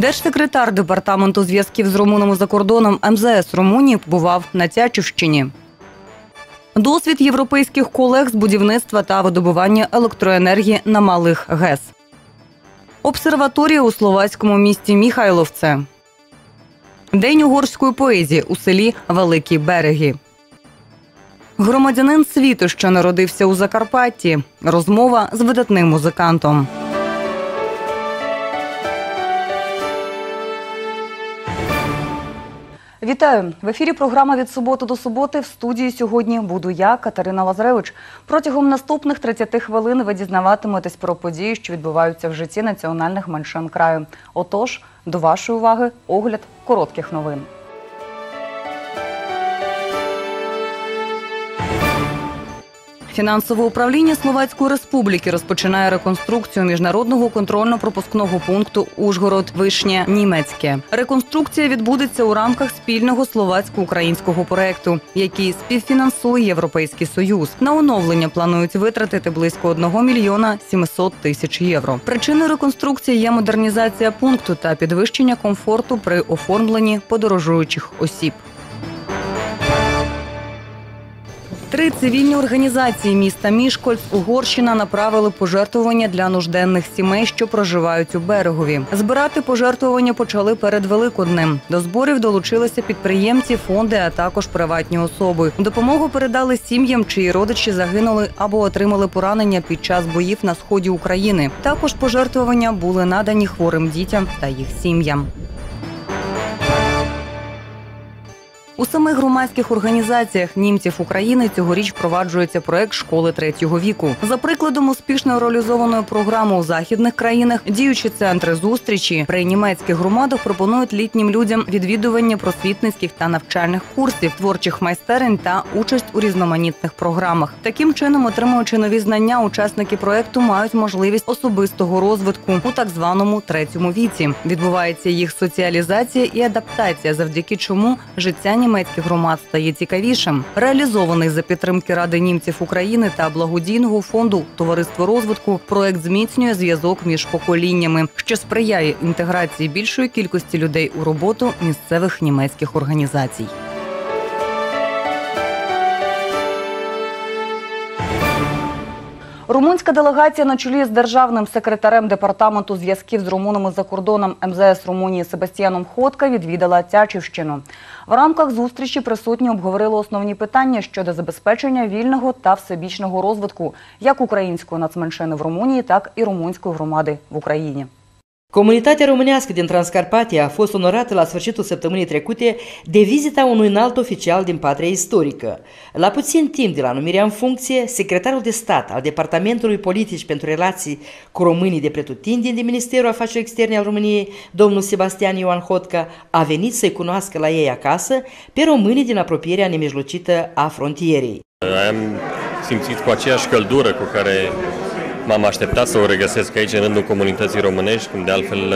Держсекретар департаменту зв'язків з румунами за кордоном МЗС Румунії побував на Тячівщині. Досвід європейських колег з будівництва та видобування електроенергії на малих ГЕС. Обсерваторія у словацькому місті Міхайловце. День угорської поезії у селі Великі Береги. Громадянин світу, що народився у Закарпатті. Розмова з видатним музикантом. Вітаю в ефірі. Програма від суботи до суботи. В студії сьогодні буду я, Катерина Лазаревич. Протягом наступних 30 хвилин ви дізнаватиметесь про події, що відбуваються в житті національних меншин краю. Отож, до вашої уваги огляд коротких новин. Фінансове управління Словацької Республіки розпочинає реконструкцію міжнародного контрольно-пропускного пункту Ужгород Вишня Німецьке. Реконструкція відбудеться у рамках спільного словацько-українського проекту, який співфінансує Європейський Союз. На оновлення планують витратити близько 1 мільйона 700 тисяч євро. Причиною реконструкції є модернізація пункту та підвищення комфорту при оформленні подорожуючих осіб. Три цивільні організації міста Мішкольц Угорщина направили пожертвування для нужденних сімей, що проживають у берегові. Збирати пожертвування почали перед Великоднем. До зборів долучилися підприємці, фонди, а також приватні особи. Допомогу передали сім'ям, чиї родичі загинули або отримали поранення під час боїв на сході України. Також пожертвування були надані хворим дітям та їх сім'ям. У самих громадських організаціях німців України цьогоріч впроваджується проект школи третього віку. За прикладом успішно реалізованої програми у західних країнах діючі центри зустрічі при німецьких громадах пропонують літнім людям відвідування просвітницьких та навчальних курсів, творчих майстерень та участь у різноманітних програмах. Таким чином, отримуючи нові знання, учасники проекту мають можливість особистого розвитку у так званому третьому віці. Відбувається їх соціалізація і адаптація, завдяки чому життя німецьких громад стає цікавішим. Реалізований за підтримки Ради німців України та благодійного фонду Товариство розвитку проект зміцнює зв'язок між поколіннями, що сприяє інтеграції більшої кількості людей у роботу місцевих німецьких організацій. Румунська делегація на чолі з державним секретарем департаменту зв'язків з румунами за кордоном МЗС Румунії Себастьяном Ходка відвідала Тячівщину. В рамках зустрічі присутні обговорили основні питання щодо забезпечення вільного та всебічного розвитку як української нацменшини в Румунії, так і румунської громади в Україні. Comunitatea românească din Transcarpatia a fost onorată la sfârșitul săptămânii trecute de vizita unui înalt oficial din patria istorică. La puțin timp de la numirea în funcție, secretarul de stat al Departamentului Politici pentru Relații cu Românii de Pretutindeni din Ministerul Afacerilor Externe al României, domnul Sebastian Ioan Hotca, a venit să-i cunoască la ei acasă pe românii din apropierea nemijlocită a frontierei. Am simțit cu aceeași căldură cu care m-am așteptat să o regăsesc aici în rândul comunității românești, cum de altfel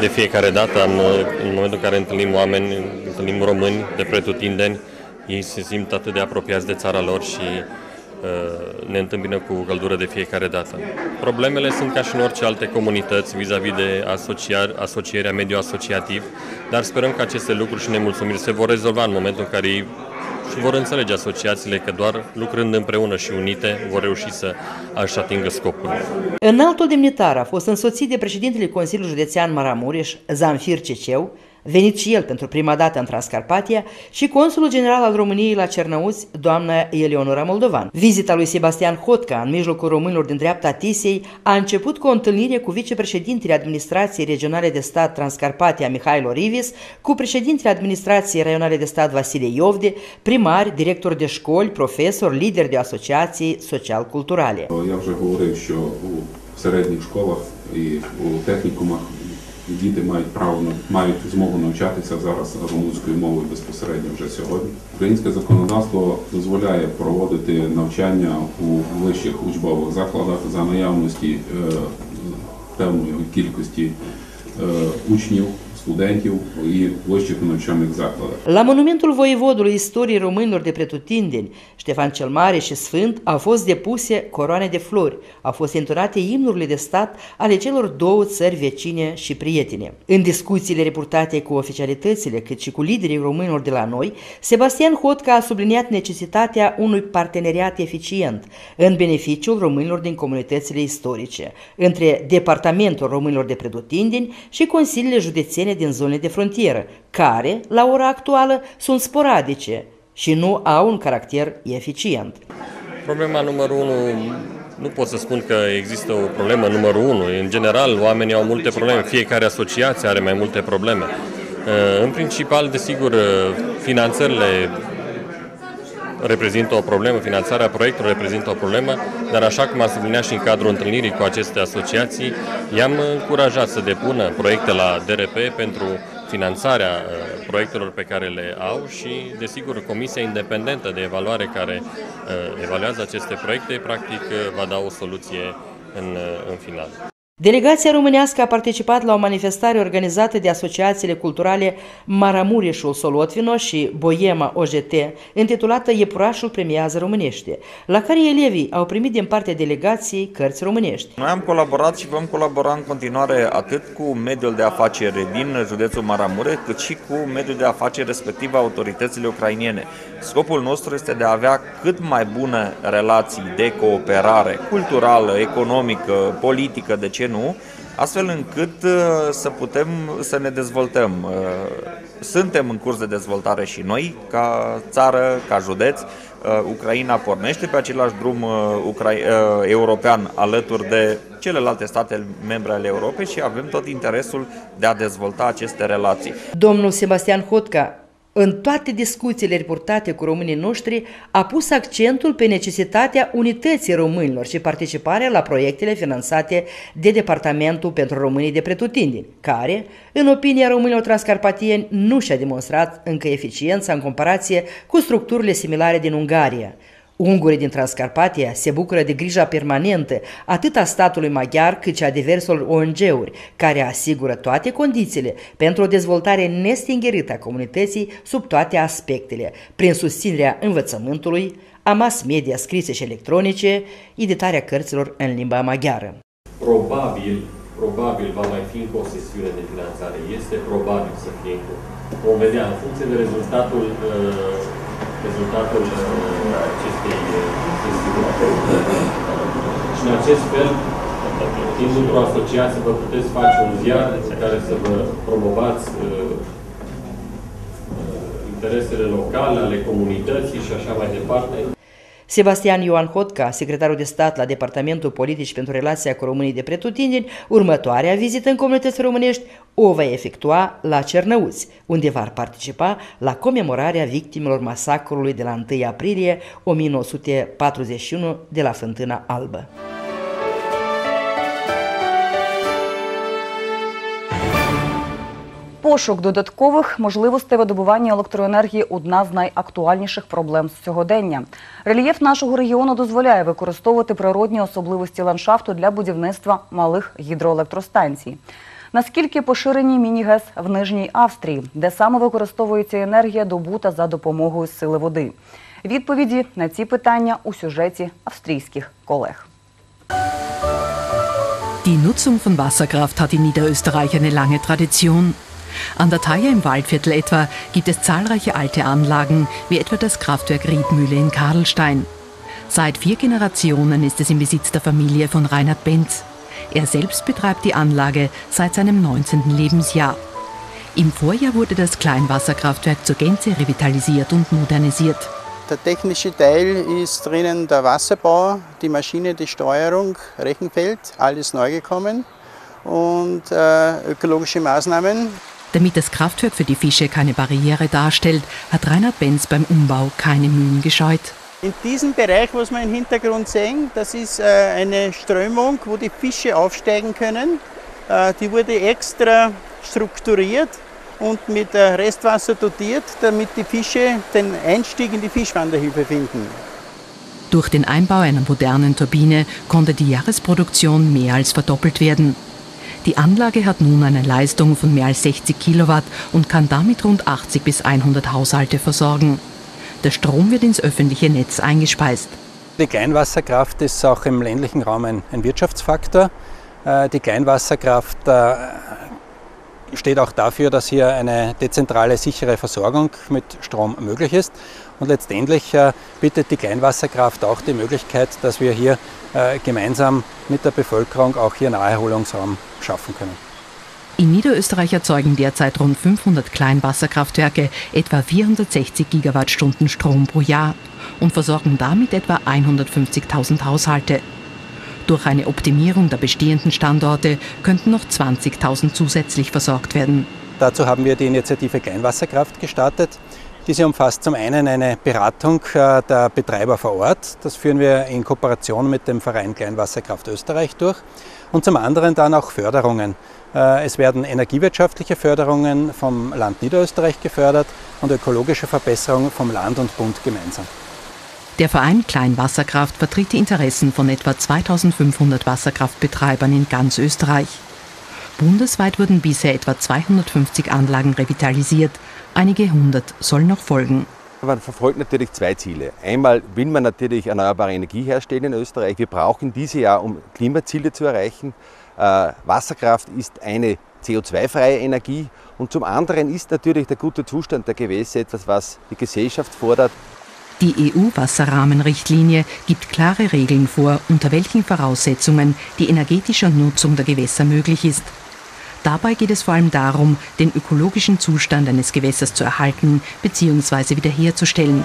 de fiecare dată, în momentul în care întâlnim oameni, întâlnim români de pretutindeni, ei se simt atât de apropiați de țara lor și ne întâmpină cu căldură de fiecare dată. Problemele sunt ca și în orice alte comunități vis-a-vis de asociar, asocierea mediu asociativ, dar sperăm că aceste lucruri și nemulțumiri se vor rezolva în momentul în care ei și vor înțelege asociațiile că doar lucrând împreună și unite vor reuși să își atingă scopul. Înaltul demnitar a fost însoțit de președintele Consiliului Județean Maramureș, Zamfir Ceceu, venit și el pentru prima dată în Transcarpatia, și consulul general al României la Cernăuți, doamna Eleonora Moldovan. Vizita lui Sebastian Hotca în mijlocul românilor din dreapta Tisei a început cu o întâlnire cu vicepreședintele Administrației Regionale de Stat Transcarpatia Mihailo Rivis, cu președintele Administrației Raionale de Stat Vasile Iovde, primari, directori de școli, profesori, lideri de asociații social-culturale. Я вже говорив, що у середніх школах і у технікумах діти мають право мають змогу навчатися зараз румунською мовою безпосередньо вже сьогодні. Українське законодавство дозволяє проводити навчання у вищих учбових закладах за наявності е, певної кількості е, учнів, студентів і вищих навчальних закладах. La monumentul voievodului istoriei românilor de pretutindeni, Ștefan cel Mare și Sfânt, au fost depuse coroane de flori, au fost intonate imnurile de stat ale celor două țări vecine și prietene. În discuțiile reportate cu oficialitățile, cât și cu liderii românilor de la noi, Sebastian Hotca a subliniat necesitatea unui parteneriat eficient în beneficiul românilor din comunitățile istorice, între Departamentul Românilor de Pretutindeni și Consiliile Județene din zonele de frontieră, care, la ora actuală, sunt sporadice și nu au un caracter eficient. Problema numărul unu, nu pot să spun că există o problemă numărul unu. În general, oamenii au multe probleme, fiecare asociație are mai multe probleme. În principal, desigur, finanțările reprezintă o problemă, finanțarea proiectului reprezintă o problemă, dar așa cum a subliniat și în cadrul întâlnirii cu aceste asociații, i-am încurajat să depună proiecte la DRP pentru finanțarea uh, proiectelor pe care le au și, desigur, Comisia Independentă de Evaluare care uh, evaluează aceste proiecte, practic, uh, va da o soluție în, în final. Delegația românească a participat la o manifestare organizată de asociațiile culturale Maramureșul Solotvino și Boema OJT, intitulată Iepurașul premiază românește, la care elevii au primit din partea delegației cărți românești. Noi am colaborat și vom colabora în continuare atât cu mediul de afaceri din județul Maramureș, cât și cu mediul de afaceri respectiv autoritățile ucrainiene. Scopul nostru este de a avea cât mai bune relații de cooperare culturală, economică, politică, de ce nu, astfel încât uh, să putem să ne dezvoltăm. Uh, suntem în curs de dezvoltare și noi, ca țară, ca județ. Uh, Ucraina pornește pe același drum european alături de celelalte state membre ale Europei și avem tot interesul de a dezvolta aceste relații. Domnul Sebastian Hotca în toate discuțiile reportate cu românii noștri, a pus accentul pe necesitatea unității românilor și participarea la proiectele finanțate de Departamentul pentru Românii de Pretutindeni, care, în opinia românilor transcarpatieni, nu și-a demonstrat încă eficiența în comparație cu structurile similare din Ungaria – Ungurii din Transcarpatia se bucură de grija permanentă atât a statului maghiar cât și a diverselor ONG-uri, care asigură toate condițiile pentru o dezvoltare nestingerită a comunității sub toate aspectele, prin susținerea învățământului, a mass media scrise și electronice, editarea cărților în limba maghiară. Probabil, probabil va mai fi încă o sesiune de finanțare. Este probabil să fie încă. Vom vedea în funcție de rezultatul uh, rezultatul uh, acestei sesiuni. Și în acest fel, timp într-o asociație, vă puteți face un ziar în care să vă promovați uh, uh, interesele locale, ale comunității și așa mai departe. Sebastian Ioan Hotca, secretarul de stat la Departamentul Politici pentru Relația cu Românii de Pretutindeni, următoarea vizită în comunități românești o va efectua la Cernăuți, unde va participa la comemorarea victimelor masacrului de la 1 aprilie 1941 de la Fântâna Albă. Пошук додаткових можливостей видобування електроенергії одна з найактуальніших проблем сьогодення. Рельєф нашого регіону дозволяє використовувати природні особливості ландшафту для будівництва малих гідроелектростанцій. Наскільки поширені міні-ГЕС в Нижній Австрії, де саме використовується енергія добута за допомогою сили води? Відповіді на ці питання у сюжеті австрійських колег. Die Nutzung von Wasserkraft hat in Niederösterreich eine lange Tradition. An der Thaya im Waldviertel etwa gibt es zahlreiche alte Anlagen, wie etwa das Kraftwerk Riedmühle in Karlstein. Seit vier Generationen ist es im Besitz der Familie von Reinhard Benz. Er selbst betreibt die Anlage seit seinem 19. Lebensjahr. Im Vorjahr wurde das Kleinwasserkraftwerk zur Gänze revitalisiert und modernisiert. Der technische Teil ist drinnen der Wasserbau, die Maschine, die Steuerung, Rechenfeld, alles neu gekommen und äh, ökologische Maßnahmen. Damit das Kraftwerk für die Fische keine Barriere darstellt, hat Reinhard Benz beim Umbau keine Mühen gescheut. In diesem Bereich, was wir im Hintergrund sehen, das ist äh, eine Strömung, wo die Fische aufsteigen können. Äh, die wurde extra strukturiert und mit Restwasser dotiert, damit die Fische den Einstieg in die Fischwanderhilfe finden. Durch den Einbau einer modernen Turbine konnte die Jahresproduktion mehr als verdoppelt werden. Die Anlage hat nun eine Leistung von mehr als 60 Kilowatt und kann damit rund 80 bis 100 Haushalte versorgen. Der Strom wird ins öffentliche Netz eingespeist. Die Kleinwasserkraft ist auch im ländlichen Raum ein, ein Wirtschaftsfaktor. Äh, die Kleinwasserkraft äh, steht auch dafür, dass hier eine dezentrale, sichere Versorgung mit Strom möglich ist. Und letztendlich äh, bietet die Kleinwasserkraft auch die Möglichkeit, dass wir hier gemeinsam mit der Bevölkerung auch hier Naherholungsraum schaffen können. In Niederösterreich erzeugen derzeit rund 500 Kleinwasserkraftwerke etwa 460 Gigawattstunden Strom pro Jahr und versorgen damit etwa 150.000 Haushalte. Durch eine Optimierung der bestehenden Standorte könnten noch 20.000 zusätzlich versorgt werden. Dazu haben wir die Initiative Kleinwasserkraft gestartet. Diese umfasst zum einen eine Beratung äh, der Betreiber vor Ort. Das führen wir in Kooperation mit dem Verein Kleinwasserkraft Österreich durch. Und zum anderen dann auch Förderungen. Äh, es werden energiewirtschaftliche Förderungen vom Land Niederösterreich gefördert und ökologische Verbesserungen vom Land und Bund gemeinsam. Der Verein Kleinwasserkraft vertritt die Interessen von etwa 2500 Wasserkraftbetreibern in ganz Österreich. Bundesweit wurden bisher etwa 250 Anlagen revitalisiert. Einige hundert sollen noch folgen. Man verfolgt natürlich zwei Ziele. Einmal will man natürlich erneuerbare Energie herstellen in Österreich. Wir brauchen diese ja, um Klimaziele zu erreichen. Äh, Wasserkraft ist eine CO2-freie Energie und zum anderen ist natürlich der gute Zustand der Gewässer etwas, was die Gesellschaft fordert. Die EU-Wasserrahmenrichtlinie gibt klare Regeln vor, unter welchen Voraussetzungen die energetische Nutzung der Gewässer möglich ist. Dabei geht es vor allem darum, den ökologischen Zustand eines Gewässers zu erhalten bzw. wiederherzustellen.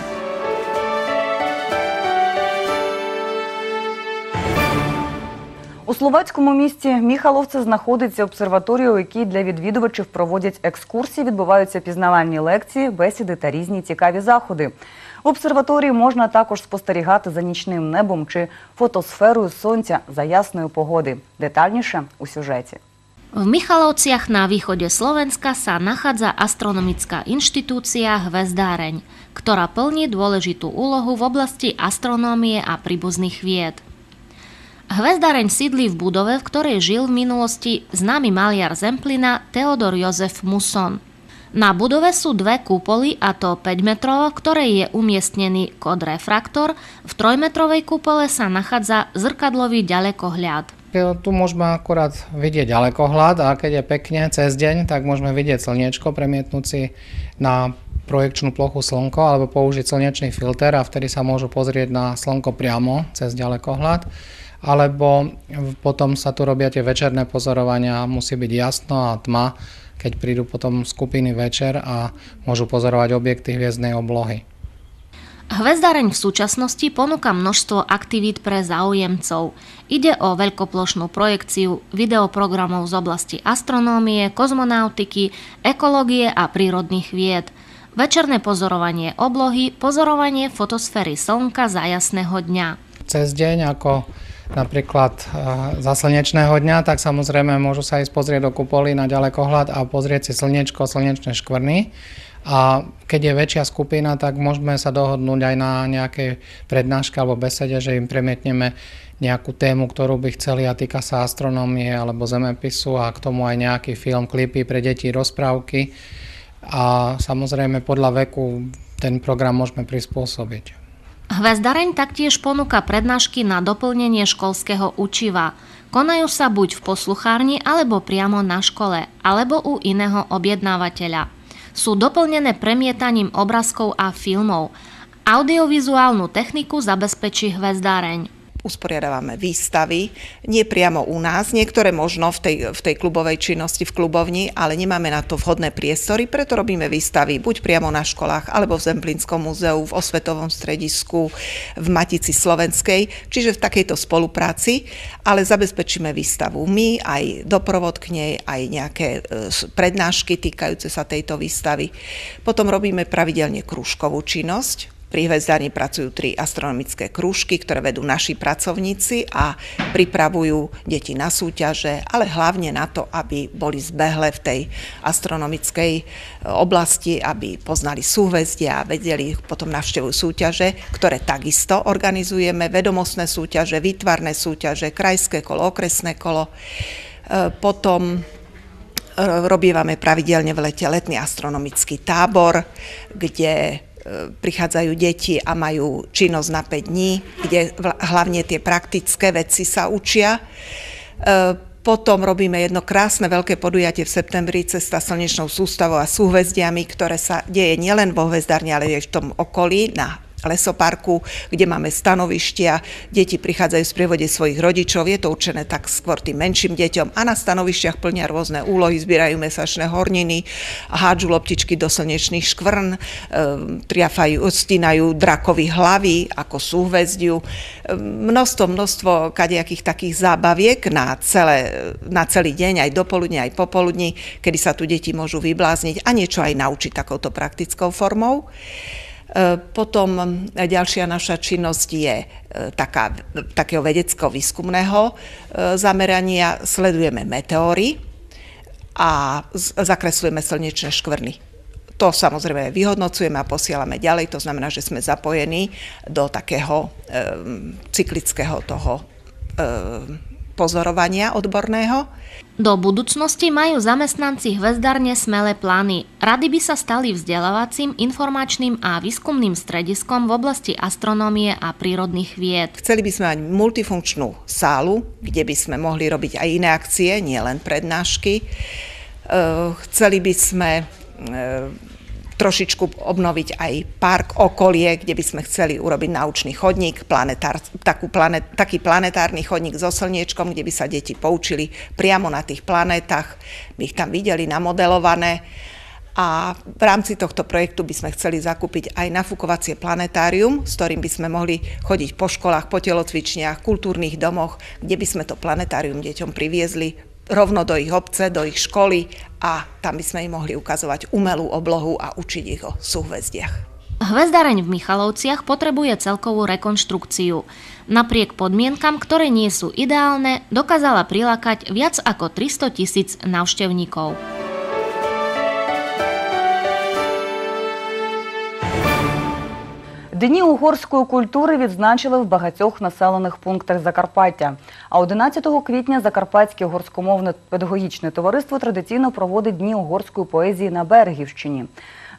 У словацькому місті Міхаловце знаходиться обсерваторія, у якій для відвідувачів проводять екскурсії, відбуваються пізнавальні лекції, бесіди та різні цікаві заходи. В обсерваторії можна також спостерігати за нічним небом чи фотосферою сонця за ясної погоди. Детальніше у сюжеті. V Michalovciach na východe Slovenska sa nachádza astronomická inštitúcia Hvezdáreň, ktorá plní dôležitú úlohu v oblasti astronómie a príbuzných vied. Hvezdareň sídli v budove, v ktorej žil v minulosti známy maliar Zemplina Teodor Jozef Muson. Na budove sú dve kúpoly, a to 5 metrov, v ktorej je umiestnený kód refraktor. V trojmetrovej kúpole sa nachádza zrkadlový ďalekohľad. Tu môžeme akurát vidieť ďalekohľad a keď je pekne cez deň, tak môžeme vidieť slniečko, premietnúť si na projekčnú plochu slnko alebo použiť slnečný filter a vtedy sa môžu pozrieť na slnko priamo cez ďalekohľad alebo potom sa tu robia tie večerné pozorovania, musí byť jasno a tma, keď prídu potom skupiny večer a môžu pozorovať objekty hviezdnej oblohy. Hvezdareň v súčasnosti ponúka množstvo aktivít pre záujemcov. Ide o veľkoplošnú projekciu videoprogramov z oblasti astronómie, kozmonautiky, ekológie a prírodných vied. Večerné pozorovanie oblohy, pozorovanie fotosféry Slnka za jasného dňa. Cez deň ako napríklad eh, za slnečného dňa, tak samozrejme môžu sa ísť pozrieť do kupoly na ďalekohľad a pozrieť si slnečko, slnečné škvrny. A keď je väčšia skupina, tak môžeme sa dohodnúť aj na nejakej prednáške alebo besede, že im premietneme nejakú tému, ktorú by chceli a týka sa astronómie alebo zemepisu a k tomu aj nejaký film, klipy pre deti, rozprávky. A samozrejme podľa veku ten program môžeme prispôsobiť. Hvezdareň taktiež ponúka prednášky na doplnenie školského učiva. Konajú sa buď v posluchárni alebo priamo na škole, alebo u iného objednávateľa. Sú doplnené premietaním obrazkov a filmov. Audiovizuálnu techniku zabezpečí hvezdáreň usporiadávame výstavy, nie priamo u nás, niektoré možno v tej, v tej klubovej činnosti v klubovni, ale nemáme na to vhodné priestory, preto robíme výstavy buď priamo na školách, alebo v Zemplínskom múzeu, v Osvetovom stredisku, v Matici Slovenskej, čiže v takejto spolupráci, ale zabezpečíme výstavu my, aj doprovod k nej, aj nejaké e, prednášky týkajúce sa tejto výstavy. Potom robíme pravidelne krúžkovú činnosť, pri Hvezdáni pracujú tri astronomické krúžky, ktoré vedú naši pracovníci a pripravujú deti na súťaže, ale hlavne na to, aby boli zbehle v tej astronomickej e, oblasti, aby poznali súhvezdia a vedeli, potom navštevujú súťaže, ktoré takisto organizujeme, vedomostné súťaže, výtvarné súťaže, krajské kolo, okresné kolo. Potom robívame pravidelne v lete letný astronomický tábor, kde prichádzajú deti a majú činnosť na 5 dní, kde hlavne tie praktické veci sa učia. Potom robíme jedno krásne veľké podujatie v septembri Cesta slnečnou sústavou a súhvezdiami, ktoré sa deje nielen vo hvezdárni, ale aj v tom okolí na lesoparku, kde máme stanovištia, deti prichádzajú z prievode svojich rodičov, je to určené tak skôr tým menším deťom. A na stanovištiach plnia rôzne úlohy, zbierajú mesačné horniny, hádžu loptičky do slnečných škvrn, e, triafajú, stínajú drakovi hlavy ako súhvezdiu, e, množstvo, množstvo kadejakých takých zábaviek na, celé, na celý deň, aj dopoludne, aj popoludní, kedy sa tu deti môžu vyblázniť a niečo aj naučiť takouto praktickou formou. E, potom ďalšia naša činnosť je e, taká, takého vedecko-výskumného e, zamerania. Sledujeme meteóry a zakreslujeme slnečné škvrny. To samozrejme vyhodnocujeme a posielame ďalej, to znamená, že sme zapojení do takého e, cyklického toho e, pozorovania odborného. Do budúcnosti majú zamestnanci hvezdárne smelé plány. Rady by sa stali vzdelávacím, informačným a výskumným strediskom v oblasti astronómie a prírodných vied. Chceli by sme mať multifunkčnú sálu, kde by sme mohli robiť aj iné akcie, nielen prednášky. Chceli by sme trošičku obnoviť aj park okolie, kde by sme chceli urobiť naučný chodník, planetár, takú planet, taký planetárny chodník so slniečkom, kde by sa deti poučili priamo na tých planétach, by ich tam videli namodelované. A v rámci tohto projektu by sme chceli zakúpiť aj nafúkovacie planetárium, s ktorým by sme mohli chodiť po školách, po telocvičniach, kultúrnych domoch, kde by sme to planetárium deťom priviezli, rovno do ich obce, do ich školy a tam by sme im mohli ukazovať umelú oblohu a učiť ich o súhvezdiach. Hvezdareň v Michalovciach potrebuje celkovú rekonštrukciu. Napriek podmienkam, ktoré nie sú ideálne, dokázala prilákať viac ako 300 tisíc návštevníkov. Дні угорської культури відзначили в багатьох населених пунктах Закарпаття. А 11 квітня Закарпатське угорськомовне педагогічне товариство традиційно проводить дні угорської поезії на Берегівщині.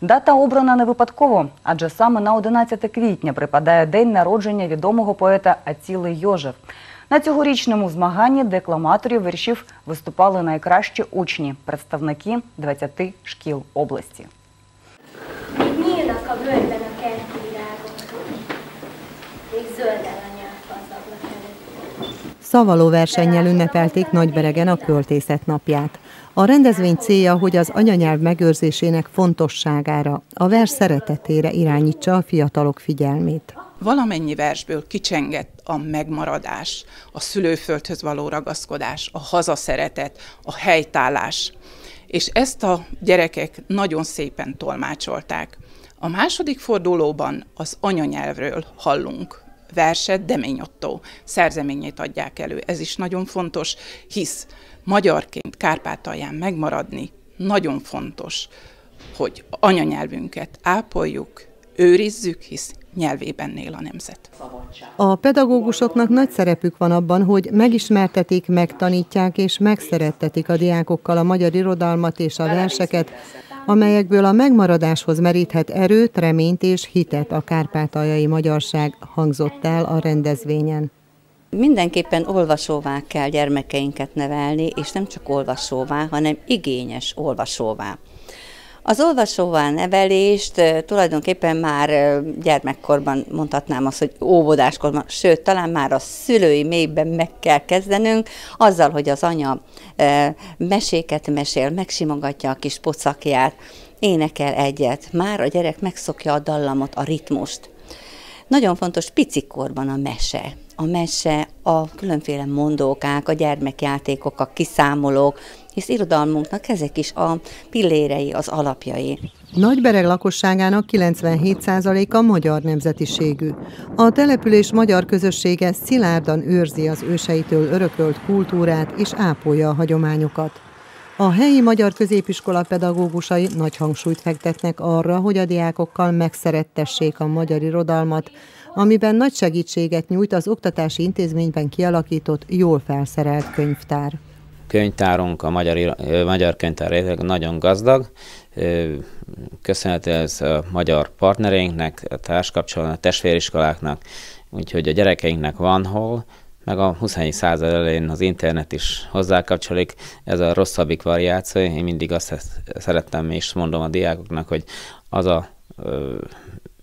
Дата обрана не випадково, адже саме на 11 квітня припадає день народження відомого поета Аціли Йожев. На цьогорічному змаганні декламаторів віршів виступали найкращі учні, представники 20 шкіл області. Nyílnak az ablak előtt. Szavaló versennyel ünnepelték Nagyberegen a költészet napját. A rendezvény célja, hogy az anyanyelv megőrzésének fontosságára, a vers szeretetére irányítsa a fiatalok figyelmét. Valamennyi versből kicsengett a megmaradás, a szülőföldhöz való ragaszkodás, a hazaszeretet, a helytállás. És ezt a gyerekek nagyon szépen tolmácsolták. A második fordulóban az anyanyelvről hallunk verset, Demény Otto szerzeményét adják elő. Ez is nagyon fontos, hisz magyarként Kárpátalján megmaradni nagyon fontos, hogy anyanyelvünket ápoljuk, őrizzük, hisz nyelvében él a nemzet. A pedagógusoknak nagy szerepük van abban, hogy megismertetik, megtanítják és megszerettetik a diákokkal a magyar irodalmat és a verseket, amelyekből a megmaradáshoz meríthet erőt, reményt és hitet a kárpátaljai magyarság hangzott el a rendezvényen. Mindenképpen olvasóvá kell gyermekeinket nevelni, és nem csak olvasóvá, hanem igényes olvasóvá. Az olvasóvá nevelést tulajdonképpen már gyermekkorban mondhatnám azt, hogy óvodáskorban, sőt, talán már a szülői mélyben meg kell kezdenünk, azzal, hogy az anya meséket mesél, megsimogatja a kis pocakját, énekel egyet, már a gyerek megszokja a dallamot, a ritmust. Nagyon fontos picikorban a mese. A mese, a különféle mondókák, a gyermekjátékok, a kiszámolók, hisz irodalmunknak ezek is a pillérei, az alapjai. Nagybereg lakosságának 97%-a magyar nemzetiségű. A település magyar közössége szilárdan őrzi az őseitől örökölt kultúrát és ápolja a hagyományokat. A helyi magyar középiskola pedagógusai nagy hangsúlyt fektetnek arra, hogy a diákokkal megszerettessék a magyar irodalmat, amiben nagy segítséget nyújt az oktatási intézményben kialakított, jól felszerelt könyvtár. Könyvtárunk, a magyar, magyar könyvtár nagyon gazdag, köszönhető ez a magyar partnereinknek, a társkapcsolatnak, a testvériskoláknak, úgyhogy a gyerekeinknek van hol, meg a 21. század elején az internet is hozzákapcsolik, ez a rosszabbik variáció. Én mindig azt szerettem, és mondom a diákoknak, hogy az a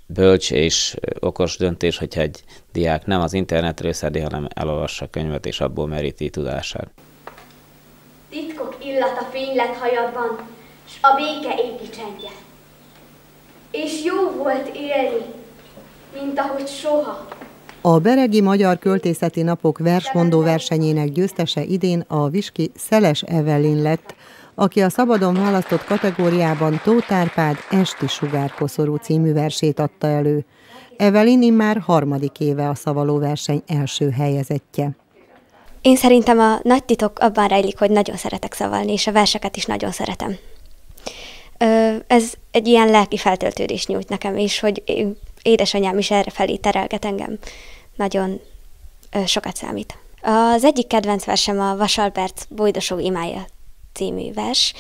bölcs és okos döntés, hogyha egy diák nem az internetről szedi, hanem elolvassa a könyvet, és abból meríti tudását. Titkok illat a fénylet hajadban, s a béke égi csendje. És jó volt élni, mint ahogy soha. A Beregi Magyar Költészeti Napok versmondó versenyének győztese idén a Viski Szeles Evelin lett, aki a szabadon választott kategóriában Tóth Esti sugárkoszorú című versét adta elő. Evelin már harmadik éve a szavaló verseny első helyezettje. Én szerintem a nagy titok abban rejlik, hogy nagyon szeretek szavalni, és a verseket is nagyon szeretem. Ez egy ilyen lelki feltöltődést nyújt nekem, és hogy édesanyám is erre felé terelget engem. Nagyon sokat számít. Az egyik kedvenc versem a Vasalperc Bojdosó imája című vers.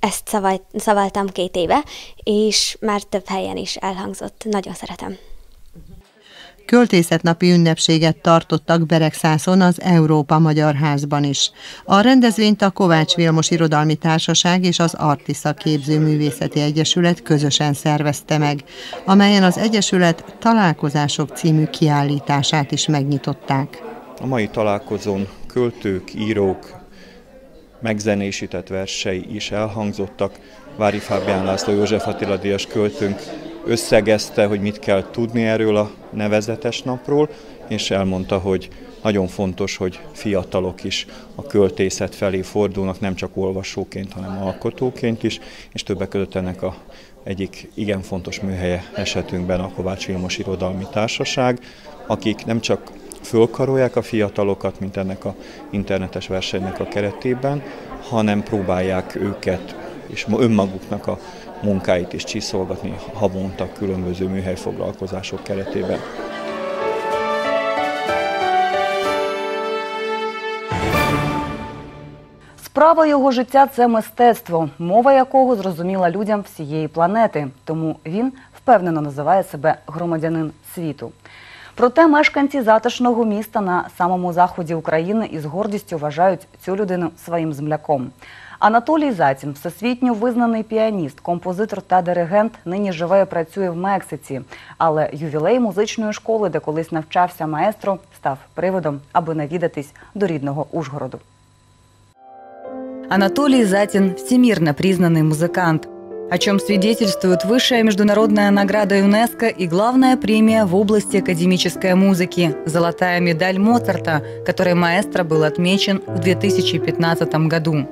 Ezt szavalt, szavaltam két éve, és már több helyen is elhangzott. Nagyon szeretem. Költészetnapi ünnepséget tartottak Beregszászon az Európa Magyar Házban is. A rendezvényt a Kovács Vilmos Irodalmi Társaság és az Artisza Képzőművészeti Egyesület közösen szervezte meg, amelyen az Egyesület Találkozások című kiállítását is megnyitották. A mai találkozón költők, írók, megzenésített versei is elhangzottak. Vári Fábián László József Attila Díjas költőnk összegezte, hogy mit kell tudni erről a nevezetes napról, és elmondta, hogy nagyon fontos, hogy fiatalok is a költészet felé fordulnak, nem csak olvasóként, hanem alkotóként is, és többek között ennek a egyik igen fontos műhelye esetünkben a Kovács Vilmos Irodalmi Társaság, akik nem csak fölkarolják a fiatalokat, mint ennek a internetes versenynek a keretében, hanem próbálják őket és önmaguknak a munkáit is csiszolgatni havonta különböző műhelyfoglalkozások keretében. Справа його життя це мистецтво, мова якого зрозуміла людям всієї планети. Тому він впевнено називає себе громадянин світу. Проте мешканці затишного міста на самому заході України із гордістю вважають цю людину своїм земляком. Анатолій Зацін, всесвітньо визнаний піаніст, композитор та диригент, нині живе і працює в Мексиці. Але ювілей музичної школи, де колись навчався маестро, став приводом, аби навідатись до рідного Ужгороду. Анатолий Затин – всемирно признанный музыкант, о чем свидетельствует высшая международная награда ЮНЕСКО и главная премия в области академической музыки – золотая медаль Моцарта, которой маэстро был отмечен в 2015 году.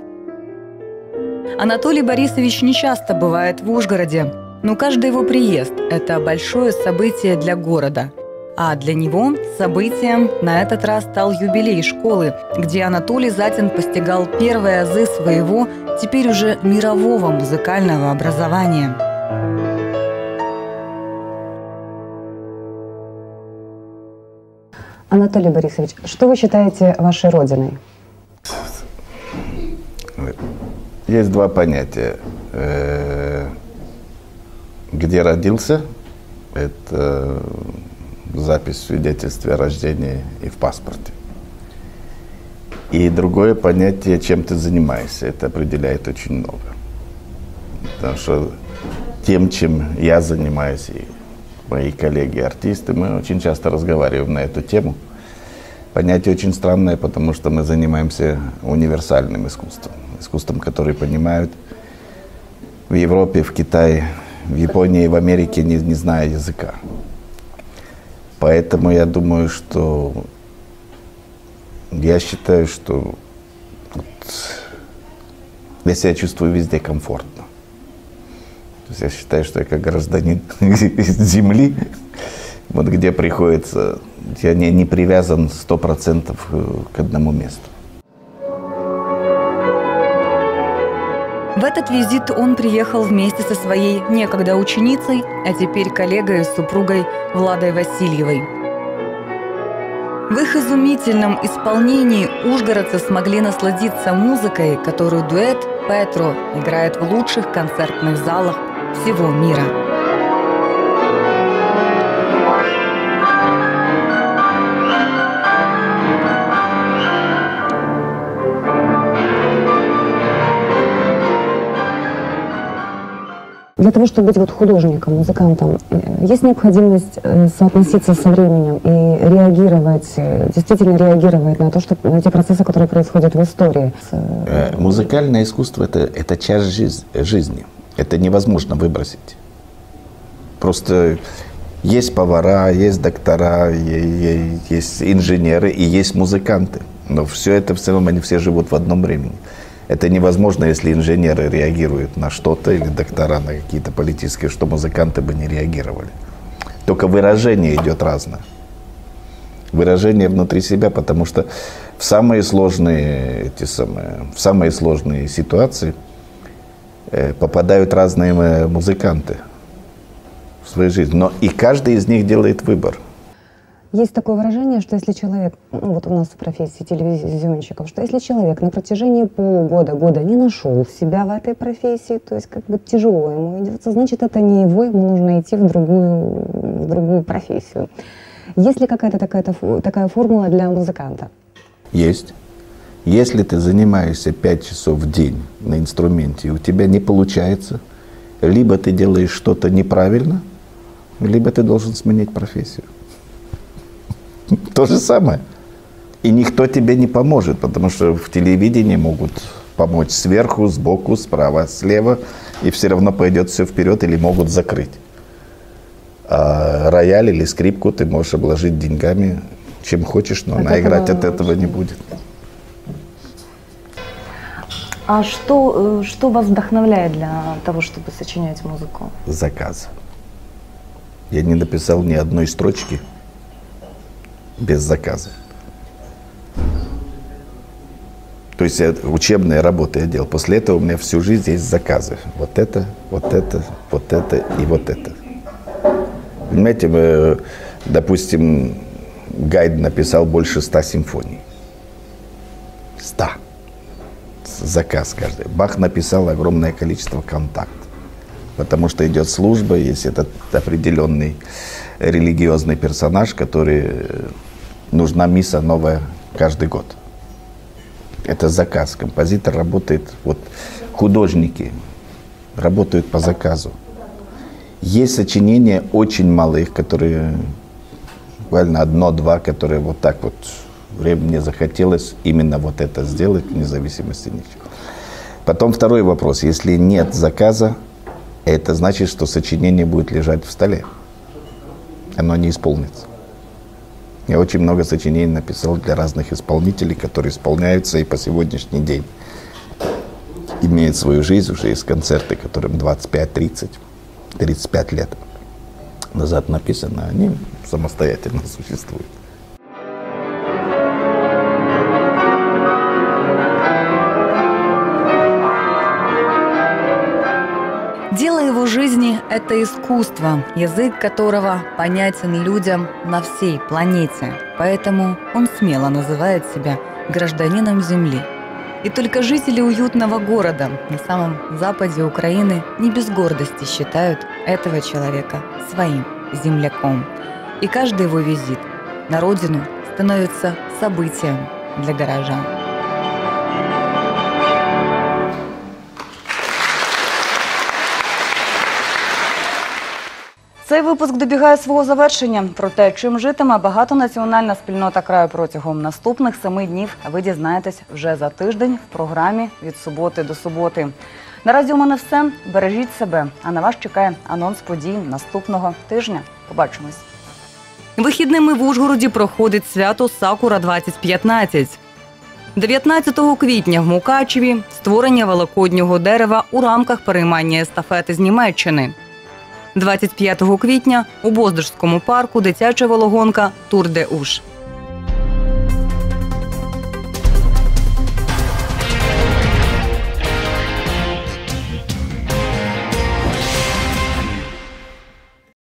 Анатолий Борисович нечасто бывает в Ужгороде, но каждый его приезд – это большое событие для города. А для него событием на этот раз стал юбилей школы, где Анатолий Затин постигал первые азы своего, теперь уже мирового музыкального образования. Анатолий Борисович, что вы считаете вашей родиной? Есть два понятия. Где родился, это запись в свидетельстве о рождении и в паспорте. И другое понятие, чем ты занимаешься, это определяет очень много. Потому что тем, чем я занимаюсь, и мои коллеги-артисты, мы очень часто разговариваем на эту тему. Понятие очень странное, потому что мы занимаемся универсальным искусством. Искусством, которое понимают в Европе, в Китае, в Японии, в Америке, не, не зная языка. Поэтому я думаю, что я считаю, что вот, я себя чувствую везде комфортно. То есть я считаю, что я как гражданин земли, вот где приходится, я не, не привязан сто процентов к одному месту. В этот визит он приехал вместе со своей некогда ученицей, а теперь коллегой с супругой Владой Васильевой. В их изумительном исполнении ужгородцы смогли насладиться музыкой, которую дуэт Петро играет в лучших концертных залах всего мира. Для того, чтобы быть вот художником, музыкантом, э, есть необходимость э, соотноситься со временем и реагировать, э, действительно реагировать на то, что на те процессы, которые происходят в истории. Музыкальное искусство это, это часть жиз- жизни. Это невозможно выбросить. Просто есть повара, есть доктора, есть инженеры и есть музыканты. Но все это в целом они все живут в одном времени. Это невозможно, если инженеры реагируют на что-то или доктора на какие-то политические, что музыканты бы не реагировали. Только выражение идет разное. Выражение внутри себя, потому что в самые сложные, эти самые, в самые сложные ситуации э, попадают разные э, музыканты в свою жизнь. Но и каждый из них делает выбор. Есть такое выражение, что если человек, ну вот у нас в профессии телевизионщиков, что если человек на протяжении полугода, года не нашел себя в этой профессии, то есть как бы тяжело ему идется, значит это не его, ему нужно идти в другую, в другую профессию. Есть ли какая-то такая, такая формула для музыканта? Есть. Если ты занимаешься 5 часов в день на инструменте, и у тебя не получается, либо ты делаешь что-то неправильно, либо ты должен сменить профессию. То же самое. И никто тебе не поможет, потому что в телевидении могут помочь сверху, сбоку, справа, слева, и все равно пойдет все вперед или могут закрыть. А рояль или скрипку ты можешь обложить деньгами, чем хочешь, но От она играть от этого не будет. А что, э, что вас вдохновляет для того, чтобы сочинять музыку? Заказ. Я не написал ни одной строчки без заказа. То есть учебные работы я делал. После этого у меня всю жизнь есть заказы. Вот это, вот это, вот это и вот это. Понимаете, мы, допустим, Гайд написал больше ста симфоний. Ста. Заказ каждый. Бах написал огромное количество контактов. Потому что идет служба, есть этот определенный религиозный персонаж, который э, нужна миса новая каждый год. Это заказ. Композитор работает, вот художники работают по заказу. Есть сочинения очень малых, которые буквально одно-два, которые вот так вот мне захотелось именно вот это сделать, вне зависимости ничего. Потом второй вопрос. Если нет заказа, это значит, что сочинение будет лежать в столе. Оно не исполнится. Я очень много сочинений написал для разных исполнителей, которые исполняются и по сегодняшний день имеют свою жизнь. Уже есть концерты, которым 25, 30, 35 лет назад написано. Они самостоятельно существуют. Это искусство, язык которого понятен людям на всей планете. Поэтому он смело называет себя гражданином Земли. И только жители уютного города на самом западе Украины не без гордости считают этого человека своим земляком. И каждый его визит на родину становится событием для горожан. Цей випуск добігає свого завершення. Про те, чим житиме багатонаціональна спільнота краю протягом наступних семи днів, ви дізнаєтесь вже за тиждень в програмі від суботи до суботи. Наразі у мене все. Бережіть себе. А на вас чекає анонс подій наступного тижня. Побачимось. Вихідними в Ужгороді проходить свято Сакура 2015. 19 квітня в Мукачеві створення великоднього дерева у рамках переймання естафети з Німеччини. 25 квітня у Боздорському парку дитяча вологонка Тур де Уш.